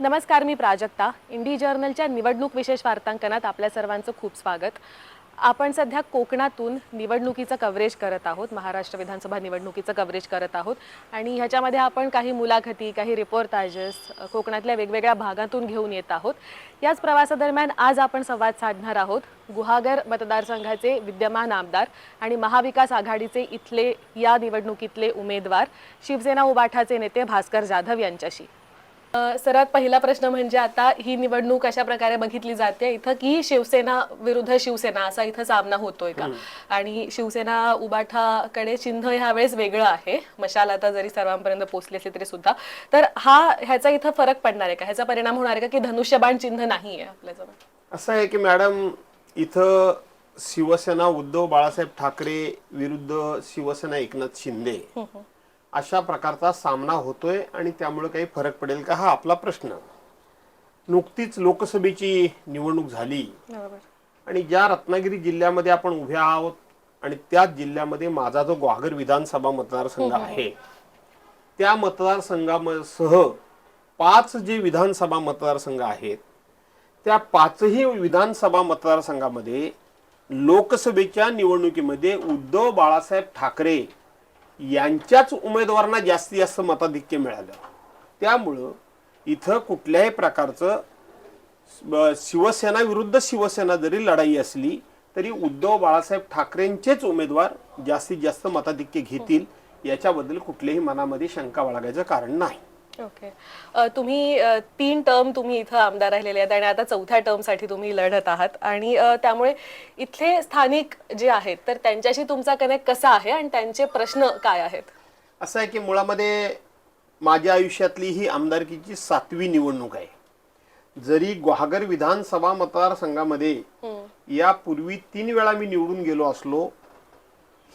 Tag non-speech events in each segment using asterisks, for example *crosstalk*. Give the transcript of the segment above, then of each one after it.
नमस्कार मी प्राजक्ता. इंडी जर्नलच्या निवडणूक विशेष वार्तांकनात आपल्या सर्वांचं खूप स्वागत. आपण सध्या कोकणातून निवडणुकीचं कव्हरेज करत आहोत. महाराष्ट्र विधानसभा निवडणुकीचं कव्हरेज करत आहोत. आणि ह्याच्यामध्ये आपण काही मुलाखती काही रिपोर्टाजेस कोकणातल्या वेगवेगळ्या भागातून घेऊन येत आहोत. याच प्रवासादरम्यान आज आपण संवाद साधणार आहोत. गुहागर मतदारसंघाचे विद्यमान आमदार आणि महाविकास आघाडीचे इथले या निवडणुकीतले उमेदवार शिवसेना उबाठाचे नेते भास्कर जाधव यांच्याशी. सर्वात पहिला प्रश्न म्हणजे आता ही निवडणूक अशा प्रकारे बघितली जाते. इथं की शिवसेना विरुद्ध शिवसेना असा इथं सामना होतोय का? आणि शिवसेना उबाठाकडे चिन्ह ह्यावेळेस वेगळं आहे. मशाल आता जरी सर्वांपर्यंत पोहोचली असली तरी सुद्धा. तर हा ह्याचा इथं फरक पडणार आहे का? ह्याचा परिणाम होणार आहे का? की धनुष्यबाण चिन्ह नाही आहे आपल्याजवळ असं आहे की मॅडम इथं शिवसेना उद्धव बाळासाहेब ठाकरे विरुद्ध शिवसेना एकनाथ शिंदे अशा प्रकारचा सामना होतोय आणि त्यामुळे काही फरक पडेल का हा आपला प्रश्न. नुकतीच लोकसभेची निवडणूक झाली. आणि ज्या रत्नागिरी जिल्ह्यामध्ये आपण उभे आहोत आणि त्याच जिल्ह्यामध्ये माझा जो ग्वागर विधानसभा मतदारसंघ आहे त्या मतदारसंघासह पाच जे विधानसभा मतदारसंघ आहेत त्या पाचही विधानसभा मतदारसंघामध्ये लोकसभेच्या निवडणुकीमध्ये उद्धव बाळासाहेब ठाकरे यांच्याच उमेदवारांना जास्तीत जास्त मताधिक्य मिळालं. त्यामुळं इथं कुठल्याही प्रकारचं ब- शिवसेना विरुद्ध शिवसेना जरी लढाई असली तरी उद्धव बाळासाहेब ठाकरेंचेच उमेदवार जास्तीत जास्त मताधिक्य घेतील याच्याबद्दल कुठल्याही मनामध्ये शंका बाळगायचं कारण नाही. ओके अ, तुम्ही अ, तीन टर्म तुम्ही इथं आमदार राहिलेले आहेत आणि आता चौथ्या टर्मसाठी तुम्ही लढत आहात. आणि अ, त्यामुळे इथले स्थानिक जे आहेत तर त्यांच्याशी तुमचा कनेक्ट कसा आहे आणि त्यांचे प्रश्न काय आहेत? असं आहे की मुळामध्ये माझ्या आयुष्यातली ही आमदारकीची सातवी निवडणूक आहे. जरी ग्वाहागर विधानसभा मतदारसंघामध्ये यापूर्वी तीन वेळा मी निवडून गेलो असलो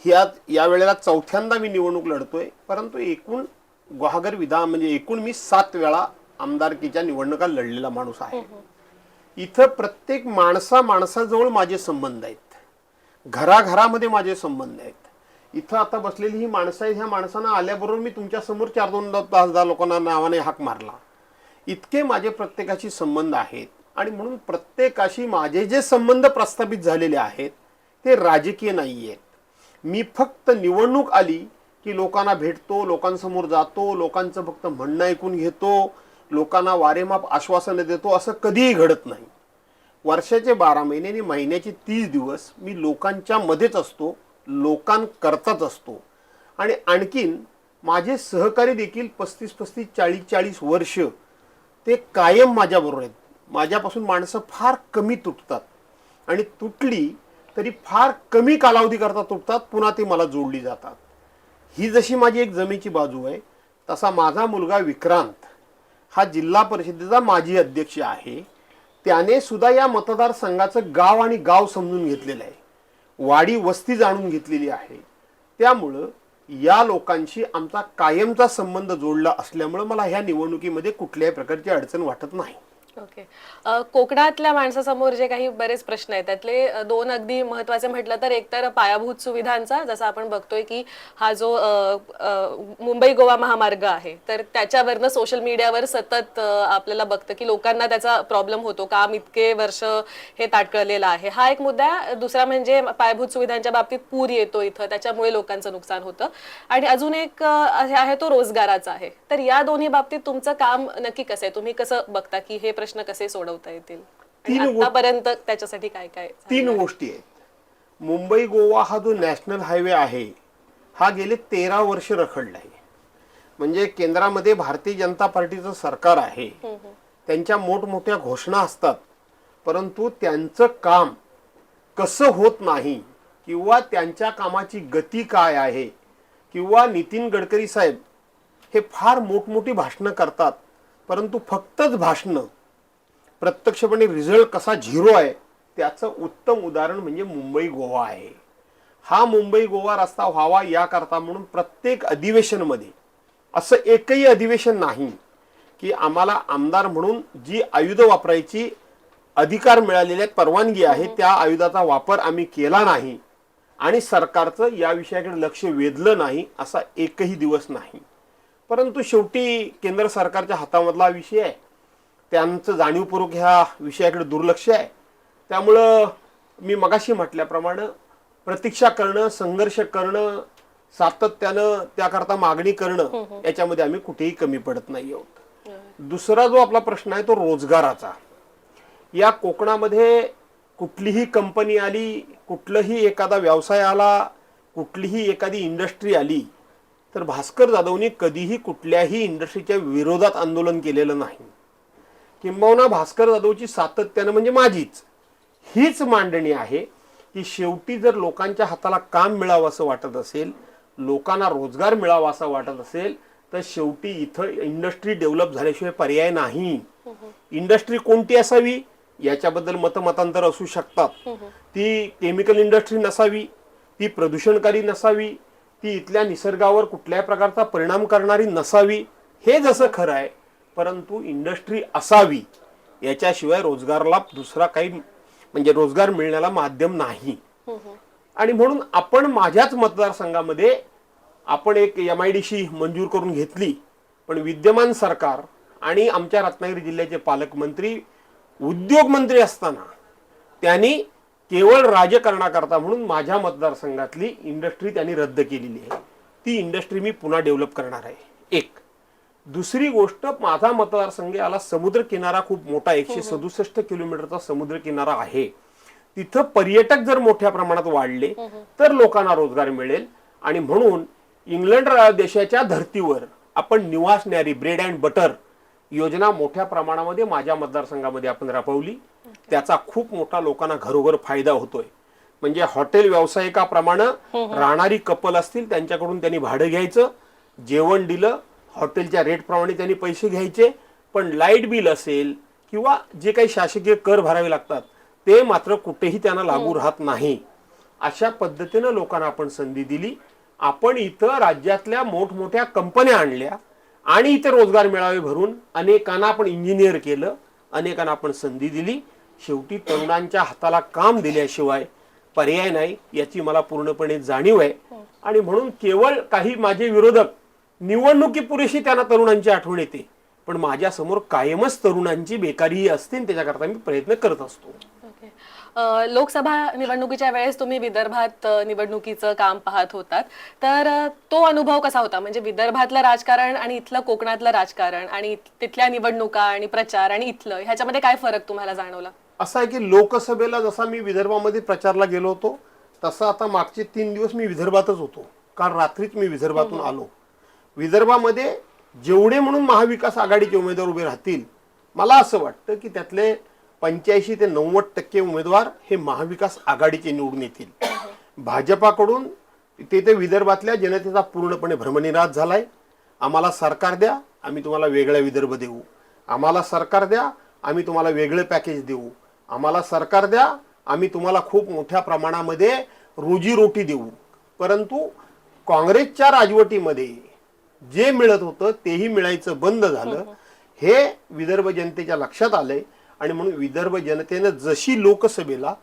ह्यात या वेळेला चौथ्यांदा मी निवडणूक लढतोय परंतु एकूण ग्वाहागर विधान म्हणजे एकूण मी सात वेळा आमदारकीच्या निवडणुका लढलेला माणूस आहे. इथं प्रत्येक माणसा माणसाजवळ माझे संबंध आहेत. घराघरामध्ये माझे संबंध आहेत. इथं आता बसलेली ही माणसं आहेत ह्या माणसांना आल्याबरोबर मी तुमच्यासमोर चार दोन पाच हजार लोकांना नावाने हाक मारला. इतके माझे प्रत्येकाशी संबंध आहेत आणि म्हणून प्रत्येकाशी माझे जे संबंध प्रस्थापित झालेले आहेत ते राजकीय नाही आहेत मी फक्त निवडणूक आली की लोकांना भेटतो लोकांसमोर जातो लोकांचं फक्त म्हणणं ऐकून घेतो लोकांना वारेमाप आश्वासनं देतो असं कधीही घडत नाही. वर्षाचे बारा महिने आणि महिन्याचे तीस दिवस मी लोकांच्या मध्येच असतो लोकांकरताच असतो. आणि आणखीन माझे सहकारी देखील पस्तीस पस्तीस चाळीस चाळीस वर्ष ते कायम माझ्याबरोबर आहेत. माझ्यापासून माणसं फार कमी तुटतात. आणि तुटली तरी फार कमी कालावधीकरता तुटतात पुन्हा ती मला जोडली जातात. ही जशी माझी एक जमेची बाजू आहे तसा माझा मुलगा विक्रांत हा जिल्हा परिषदेचा माजी अध्यक्ष आहे. त्याने सुद्धा या मतदारसंघाचं गाव आणि गाव समजून घेतलेलं आहे. वाडी वस्ती जाणून घेतलेली आहे. त्यामुळं या लोकांशी आमचा कायमचा संबंध जोडला असल्यामुळं मला ह्या निवडणुकीमध्ये कुठल्याही प्रकारची अडचण वाटत नाही. ओके अ, कोकणातल्या माणसासमोर जे काही बरेच प्रश्न आहेत त्यातले अ, दोन अगदी महत्त्वाचे म्हटलं तर एक तर पायाभूत सुविधांचा जसं आपण बघतोय की हा जो अ, अ, मुंबई गोवा महामार्ग आहे तर त्याच्यावरनं सोशल मीडियावर सतत अ, आपल्याला बघतं की लोकांना त्याचा प्रॉब्लेम होतो काम इतके वर्ष हे ताटकळलेलं आहे. हा एक मुद्दा आहे. दुसरा म्हणजे पायाभूत सुविधांच्या बाबतीत पूर येतो इथं त्याच्यामुळे लोकांचं नुकसान होतं. आणि अजून एक अ, आहे तो रोजगाराचा आहे. तर या दोन्ही बाबतीत तुमचं काम नक्की कसं आहे? तुम्ही कसं बघता की हे प्रश्न कसे सोडवता येतील? तीन आतापर्यंत त्याच्यासाठी काय काय तीन गोष्टी आहेत. मुंबई गोवा हा जो नॅशनल हायवे आहे हा गेले तेरा वर्ष रखडला आहे म्हणजे केंद्रामध्ये भारतीय जनता पार्टीचं सरकार आहे. त्यांच्या मोठमोठ्या घोषणा असतात. परंतु त्यांचं काम कसं होत नाही किंवा त्यांच्या कामाची गती काय आहे किंवा नितीन गडकरी साहेब हे फार मोठमोठी भाषणं करतात परंतु फक्तच भाषणं प्रत्यक्षपणे रिझल्ट कसा झिरो आहे त्याचं उत्तम उदाहरण म्हणजे मुंबई गोवा आहे. हा मुंबई गोवा रस्ता व्हावा याकरता म्हणून प्रत्येक अधिवेशनमध्ये असं एकही अधिवेशन नाही की आम्हाला आमदार म्हणून जी आयुध वापरायची अधिकार मिळालेले आहेत परवानगी आहे त्या आयुधाचा वापर आम्ही केला नाही आणि सरकारचं या विषयाकडे लक्ष वेधलं नाही असा एकही दिवस नाही. परंतु शेवटी केंद्र सरकारच्या हातामधला हा विषय आहे. त्यांचं जाणीवपूर्वक ह्या विषयाकडे दुर्लक्ष आहे. त्यामुळं मी मगाशी म्हटल्याप्रमाणे प्रतीक्षा करणं संघर्ष करणं सातत्यानं त्याकरता मागणी करणं याच्यामध्ये आम्ही कुठेही कमी पडत नाही आहोत. दुसरा जो आपला प्रश्न आहे तो रोजगाराचा. या कोकणामध्ये कुठलीही कंपनी आली कुठलंही एखादा व्यवसाय आला कुठलीही एखादी इंडस्ट्री आली तर भास्कर जाधवनी कधीही कुठल्याही इंडस्ट्रीच्या विरोधात आंदोलन केलेलं नाही. किंबहुना भास्कर जाधवची सातत्यानं म्हणजे माझीच. हीच मांडणी आहे की शेवटी जर लोकांच्या हाताला काम मिळावं असं वाटत असेल लोकांना रोजगार मिळावा असं वाटत असेल तर शेवटी इथं इंडस्ट्री डेव्हलप झाल्याशिवाय पर्याय नाही. इंडस्ट्री कोणती असावी? याच्याबद्दल मतमतांतर असू शकतात. ती केमिकल इंडस्ट्री नसावी ती प्रदूषणकारी नसावी ती इथल्या निसर्गावर कुठल्याही प्रकारचा परिणाम करणारी नसावी हे जसं खरं आहे परंतु इंडस्ट्री असावी याच्याशिवाय रोजगाराला दुसरा काही म्हणजे रोजगार मिळण्याला माध्यम नाही. आणि म्हणून आपण माझ्याच मतदारसंघामध्ये आपण एक एम आय डी सी मंजूर करून घेतली पण विद्यमान सरकार आणि आमच्या रत्नागिरी जिल्ह्याचे पालकमंत्री उद्योगमंत्री असताना त्यांनी केवळ राजकारणाकरता म्हणून माझ्या मतदारसंघातली इंडस्ट्री त्यांनी रद्द केलेली आहे. ती इंडस्ट्री मी पुन्हा डेव्हलप करणार आहे. एक. दुसरी गोष्ट माझा मतदारसंघ याला समुद्र किनारा खूप मोठा एकशे सदुसष्ट किलोमीटरचा समुद्र किनारा आहे. तिथं पर्यटक जर मोठ्या प्रमाणात वाढले तर लोकांना रोजगार मिळेल. आणि म्हणून इंग्लंड देशाच्या धर्तीवर आपण निवास न्यारी ब्रेड अँड बटर योजना मोठ्या प्रमाणामध्ये माझ्या मतदारसंघामध्ये आपण राबवली. त्याचा खूप मोठा लोकांना घरोघर फायदा होतोय. म्हणजे हॉटेल व्यावसायिकाप्रमाणे राहणारी कपल असतील त्यांच्याकडून त्यांनी भाडं घ्यायचं जेवण दिलं हॉटेलच्या रेट प्रमाणे त्यांनी पैसे घ्यायचे पण लाइट बिल असेल किंवा जे काही शासकीय कर भरावे लागतात ते मात्र कुठेही त्यांना लागू राहत नाही. अशा पद्धतीनं लोकांना आपण संधी दिली. आपण इथं राज्यातल्या मोठमोठ्या कंपन्या आणल्या आणि इथे रोजगार मिळावे भरून अनेकांना आपण इंजिनियर केलं अनेकांना आपण संधी दिली. शेवटी तरुणांच्या हाताला काम दिल्याशिवाय पर्याय नाही याची मला पूर्णपणे जाणीव आहे. आणि म्हणून केवळ काही माझे विरोधक निवडणुकी पुरेशी त्यांना तरुणांची आठवण येते. पण माझ्यासमोर कायमच तरुणांची बेकारी असते आणि त्याच्याकरता मी प्रयत्न करत असतो. लोकसभा निवडणुकीच्या वेळेस तुम्ही विदर्भात निवडणुकीचं काम पाहत होतात. तर तो अनुभव कसा होता? म्हणजे विदर्भातलं राजकारण आणि इथलं कोकणातलं राजकारण आणि तिथल्या निवडणुका आणि प्रचार आणि इथलं ह्याच्यामध्ये काय फरक तुम्हाला जाणवला? असं आहे की लोकसभेला जसा मी विदर्भामध्ये प्रचारला गेलो होतो तसं आता मागचे तीन दिवस मी विदर्भातच होतो. काल रात्रीच मी विदर्भातून आलो. विदर्भामध्ये जेवढे म्हणून महाविकास आघाडीचे उमेदवार उभे राहतील मला असं वाटतं की त्यातले पंच्याऐंशी ते नव्वद टक्के उमेदवार हे महाविकास आघाडीचे निवडून येतील. *coughs* भाजपाकडून तिथे विदर्भातल्या जनतेचा पूर्णपणे भ्रमनिराश झालाय. आम्हाला सरकार द्या आम्ही तुम्हाला वेगळा विदर्भ देऊ. आम्हाला सरकार द्या आम्ही तुम्हाला वेगळं पॅकेज देऊ. आम्हाला सरकार द्या आम्ही तुम्हाला खूप मोठ्या प्रमाणामध्ये रोजीरोटी देऊ. परंतु काँग्रेसच्या राजवटीमध्ये जे मिळत होतं तेही मिळायचं बंद झालं. हे विदर्भ जनतेच्या लक्षात आलंय आणि म्हणून विदर्भ जनतेनं जशी लोकसभेला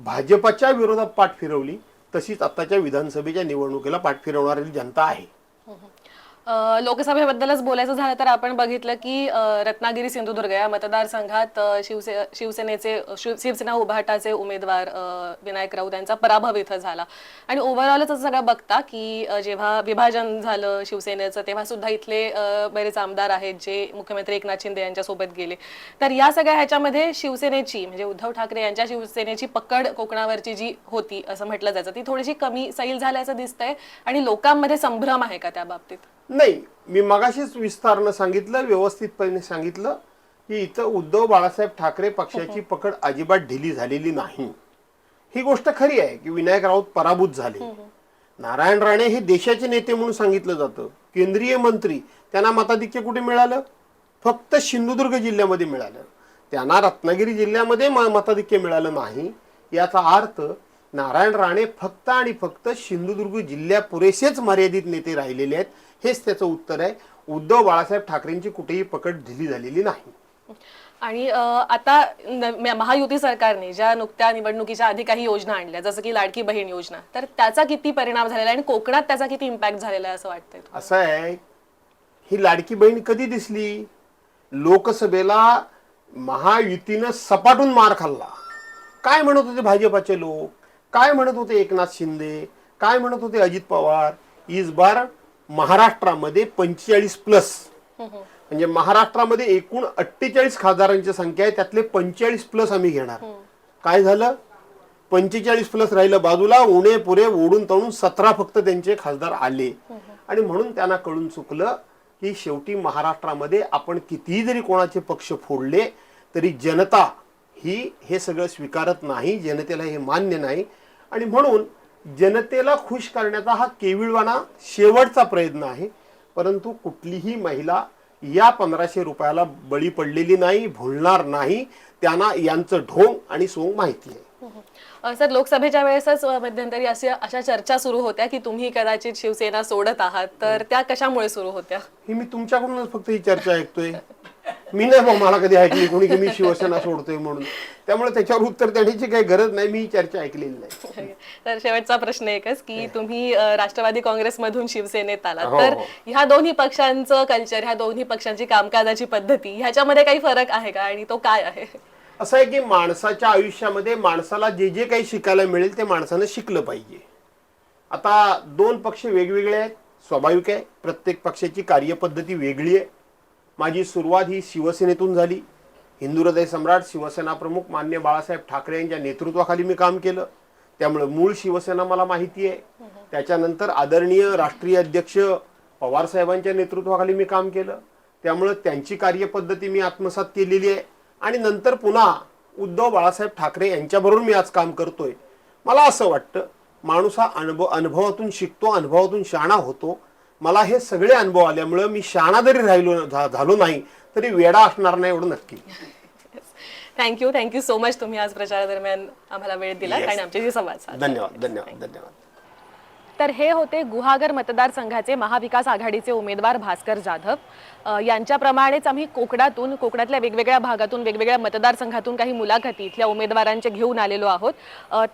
भाजपाच्या विरोधात पाठ फिरवली तशीच आताच्या विधानसभेच्या निवडणुकीला पाठ फिरवणारी जनता आहे. अ, लोकसभेबद्दलच बोलायचं झालं तर आपण बघितलं की रत्नागिरी सिंधुदुर्ग या मतदारसंघात शिवसे शिवसेनेचे शिव- शिवसेना उभाटाचे उमेदवार विनायक राऊत यांचा पराभव इथं झाला. आणि ओव्हरऑलच असं सगळं बघता की जेव्हा विभाजन झालं शिवसेनेचं तेव्हा सुद्धा इथले बरेच आमदार आहेत जे मुख्यमंत्री एकनाथ शिंदे यांच्यासोबत गेले. तर या सगळ्या ह्याच्यामध्ये शिवसेनेची म्हणजे उद्धव ठाकरे यांच्या शिवसेनेची पकड कोकणावरची जी होती असं म्हटलं जायचं ती थोडीशी कमी सैल झाल्याचं दिसतंय आणि लोकांमध्ये संभ्रम आहे का त्या बाबतीत? नाही मी मगाशीच विस्तारनं सांगितलं व्यवस्थितपणे सांगितलं की इथं उद्धव बाळासाहेब ठाकरे पक्षाची पकड अजिबात ढिली झालेली नाही. ही गोष्ट खरी आहे की विनायक राऊत पराभूत झाले. नारायण राणे हे देशाचे नेते म्हणून सांगितलं जातं. केंद्रीय मंत्री त्यांना मताधिक्य कुठे मिळालं? फक्त सिंधुदुर्ग जिल्ह्यामध्ये मिळालं. त्यांना रत्नागिरी जिल्ह्यामध्ये मताधिक्य मिळालं नाही. याचा अर्थ नारायण राणे फक्त आणि फक्त सिंधुदुर्ग जिल्ह्या पुरेसेच मर्यादित नेते राहिलेले आहेत हेच त्याचं उत्तर आहे. उद्धव बाळासाहेब ठाकरेंची कुठेही पकड ढिली झालेली नाही. आणि आता महायुती सरकारने ज्या नुकत्या निवडणुकीच्या आधी काही योजना आणल्या जसं की लाडकी बहीण योजना तर त्याचा किती परिणाम झालेला आहे आणि कोकणात त्याचा किती इम्पॅक्ट झालेला आहे असं वाटतंय? असं आहे ही लाडकी बहीण कधी दिसली? लोकसभेला महायुतीनं सपाटून मार खाल्ला. काय म्हणत होते भाजपाचे लोक? काय म्हणत होते एकनाथ शिंदे? काय म्हणत होते अजित पवार? इस बार महाराष्ट्रामध्ये पंचेचाळीस प्लस म्हणजे महाराष्ट्रामध्ये एकूण अठ्ठेचाळीस खासदारांची संख्या आहे त्यातले पंचेचाळीस प्लस आम्ही घेणार. काय झालं? पंचेचाळीस प्लस राहिलं बाजूला उणे पुरे ओढून तळून सतरा फक्त त्यांचे खासदार आले. आणि म्हणून त्यांना कळून चुकलं की शेवटी महाराष्ट्रामध्ये आपण कितीही जरी कोणाचे पक्ष फोडले तरी जनता ही हे सगळं स्वीकारत नाही जनतेला हे मान्य नाही. आणि म्हणून जनतेला खुश करण्याचा हा केविळवाना शेवटचा प्रयत्न आहे. परंतु कुठलीही महिला या पंधराशे रुपयाला बळी पडलेली नाही भुलणार नाही. त्यांना यांचं ढोंग आणि सोंग माहिती आहे. अ, सर लोकसभेच्या वेळेसच मध्यंतरी अशा अशा चर्चा सुरू होत्या की तुम्ही कदाचित शिवसेना सोडत आहात. तर त्या कशामुळे सुरू होत्या? ही मी तुमच्याकडूनच फक्त ही चर्चा ऐकतोय. मी नाही मग मला कधी ऐकली कोणी की मी शिवसेना सोडतोय म्हणून. त्यामुळे त्याच्यावर उत्तर देण्याची काही गरज नाही मी चर्चा ऐकलेली नाही. तर शेवटचा प्रश्न एकच की तुम्ही राष्ट्रवादी काँग्रेसमधून शिवसेनेत आलात. हो, तर हो. ह्या दोन्ही पक्षांचं कल्चर ह्या दोन्ही पक्षांची कामकाजाची पद्धती ह्याच्यामध्ये काही फरक आहे का आणि तो काय आहे? असं आहे की माणसाच्या आयुष्यामध्ये माणसाला जे जे काही शिकायला मिळेल ते माणसानं शिकलं पाहिजे. आता दोन पक्ष वेगवेगळे आहेत स्वाभाविक आहे. प्रत्येक पक्षाची कार्यपद्धती वेगळी आहे. माझी सुरुवात ही शिवसेनेतून झाली. हिंदू हृदय सम्राट शिवसेना प्रमुख मान्य बाळासाहेब ठाकरे यांच्या नेतृत्वाखाली मी काम केलं. त्यामुळे मूळ शिवसेना मला माहिती आहे. त्याच्यानंतर आदरणीय राष्ट्रीय अध्यक्ष पवार साहेबांच्या नेतृत्वाखाली मी काम केलं. त्यामुळं त्यांची कार्यपद्धती मी आत्मसात केलेली आहे. आणि नंतर पुन्हा उद्धव बाळासाहेब ठाकरे यांच्याबरोबर मी आज काम करतोय. मला असं वाटतं माणूस हा अनुभव अनुभवातून शिकतो अनुभवातून शहाणा होतो. मला हे सगळे अनुभव आल्यामुळं मी शहाणा जरी राहिलो झालो नाही तरी वेडा असणार नाही एवढं नक्की. थँक्यू थँक्यू सो मच तुम्ही आज प्रचारादरम्यान आम्हाला वेळ दिला. आणि आमच्याशी संवाद साधला. धन्यवाद धन्यवाद धन्यवाद. तर हे होते गुहागर मतदारसंघाचे महाविकास आघाडीचे उमेदवार भास्कर जाधव. यांच्याप्रमाणेच आम्ही कोकणातून कोकणातल्या वेगवेगळ्या भागातून वेगवेगळ्या मतदारसंघातून काही मुलाखती इथल्या उमेदवारांचे घेऊन आलेलो आहोत.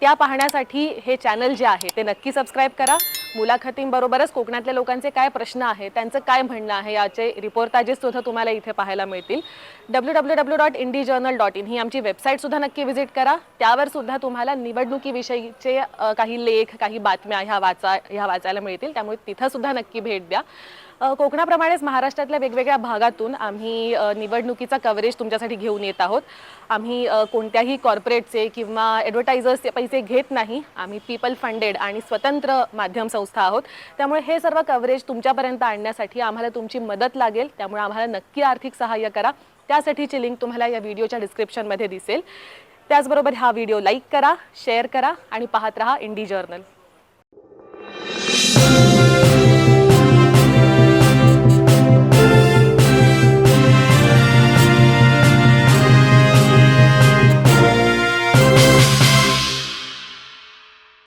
त्या पाहण्यासाठी हे चॅनल जे आहे ते नक्की सबस्क्राईब करा. मुलाखतींबरोबरच कोकणातल्या लोकांचे काय प्रश्न आहे त्यांचं काय म्हणणं आहे याचे रिपोर्टाजेस सुद्धा तुम्हाला इथे पाहायला मिळतील. W W W dot Indie journal dot in ही आमची वेबसाईट सुद्धा नक्की व्हिजिट करा. त्यावर सुद्धा तुम्हाला निवडणुकीविषयीचे काही लेख काही बातम्या ह्या वाचा ह्या वाचायला मिळतील. त्यामुळे तिथं सुद्धा नक्की भेट द्या. कोकणाप्रमाणेच महाराष्ट्रातल्या वेगवेगळ्या भागातून आम्ही निवडणुकीचा कव्हरेज तुमच्यासाठी घेऊन येत आहोत. आम्ही कोणत्याही कॉर्पोरेटचे किंवा ॲडव्हर्टायझर्सचे पैसे घेत नाही. आम्ही पीपल फंडेड आणि स्वतंत्र माध्यम संस्था आहोत. त्यामुळे हे सर्व कव्हरेज तुमच्यापर्यंत आणण्यासाठी आम्हाला तुमची मदत लागेल. त्यामुळे आम्हाला नक्की आर्थिक सहाय्य करा. त्यासाठीची लिंक तुम्हाला या व्हिडिओच्या डिस्क्रिप्शनमध्ये दिसेल. त्याचबरोबर हा व्हिडिओ लाईक करा शेअर करा आणि पाहत रहा इंडी जर्नल